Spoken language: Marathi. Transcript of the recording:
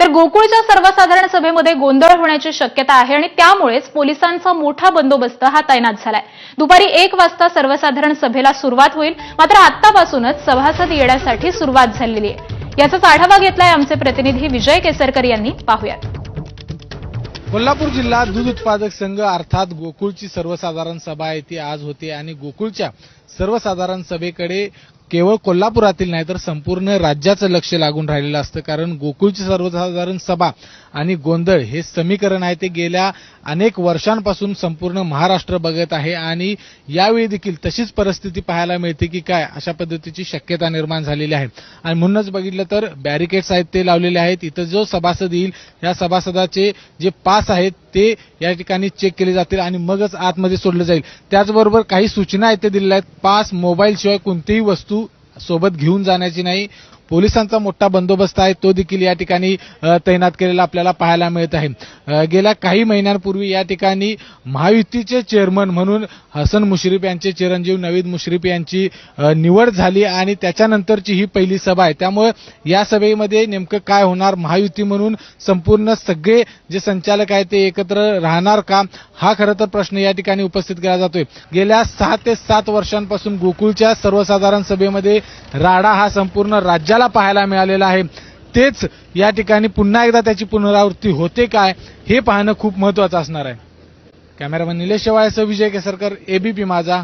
तर गोकुळच्या सर्वसाधारण सभेमध्ये गोंधळ होण्याची शक्यता आहे आणि त्यामुळेच पोलिसांचा मोठा बंदोबस्त हा तैनात झालाय. दुपारी एक वाजता सर्वसाधारण सभेला सुरुवात होईल मात्र आतापासूनच सभासद येण्यासाठी सुरुवात झालेली आहे. याचाच आढावा घेतलाय आमचे प्रतिनिधी विजय केसरकर यांनी. पाहूयात. कोल्हापूर जिल्हा दूध उत्पादक संघ अर्थात गोकुळची सर्वसाधारण सभा येथे आज होते आणि गोकुळच्या सर्वसाधारण सभेकडे केवळ कोल्हापुरातील नाही तर संपूर्ण राज्याचं लक्ष लागून राहिलेलं असतं. कारण गोकुळची सर्वसाधारण सभा आणि गोंधळ हे समीकरण आहे. ते गेल्या अनेक वर्षांपासून संपूर्ण महाराष्ट्र बघत आहे आणि यावेळी देखील तशीच परिस्थिती पाहायला मिळते की काय अशा पद्धतीची शक्यता निर्माण झालेली आहे. आणि म्हणूनच बघितलं तर बॅरिकेड्स आहेत ते लावलेले आहेत. इथं जो सभासद येईल या सभासदाचे जे पास आहेत ते या ठिकाणी चेक केले जातील आणि मगच आतमध्ये सोडलं जाईल. त्याचबरोबर काही सूचना आहेत ते दिलेल्या आहेत. पास मोबाईलशिवाय कोणतीही वस्तू सोबत घेऊन जाण्याची नाही पोलिसांचा मोठा बंदोबस्त आहे तो देखील या ठिकाणी तैनात केलेला आपल्याला पाहायला मिळत आहे. गेल्या काही महिन्यांपूर्वी या ठिकाणी महायुतीचे चेअरमन म्हणून हसन मुश्रीफ यांचे चिरंजीव नवीद मुश्रीफ यांची निवड झाली आणि त्याच्यानंतरची ही पहिली सभा आहे. त्यामुळे या सभेमध्ये नेमकं काय होणार महायुती म्हणून संपूर्ण सगळे जे संचालक आहेत ते एकत्र राहणार का हा खरं तर प्रश्न या ठिकाणी उपस्थित केला जातोय. गेल्या सहा ते सात वर्षांपासून गोकुळच्या सर्वसाधारण सभेमध्ये राडा हा संपूर्ण राज्याला पाहायला मिळालेलं आहे. तेच या ठिकाणी पुन्हा एकदा त्याची पुनरावृत्ती होते काय हे पाहणं खूप महत्वाचं असणार आहे. कॅमेरामन निलेश शेवाळ्यासह विजय केसरकर एबीपी माझा.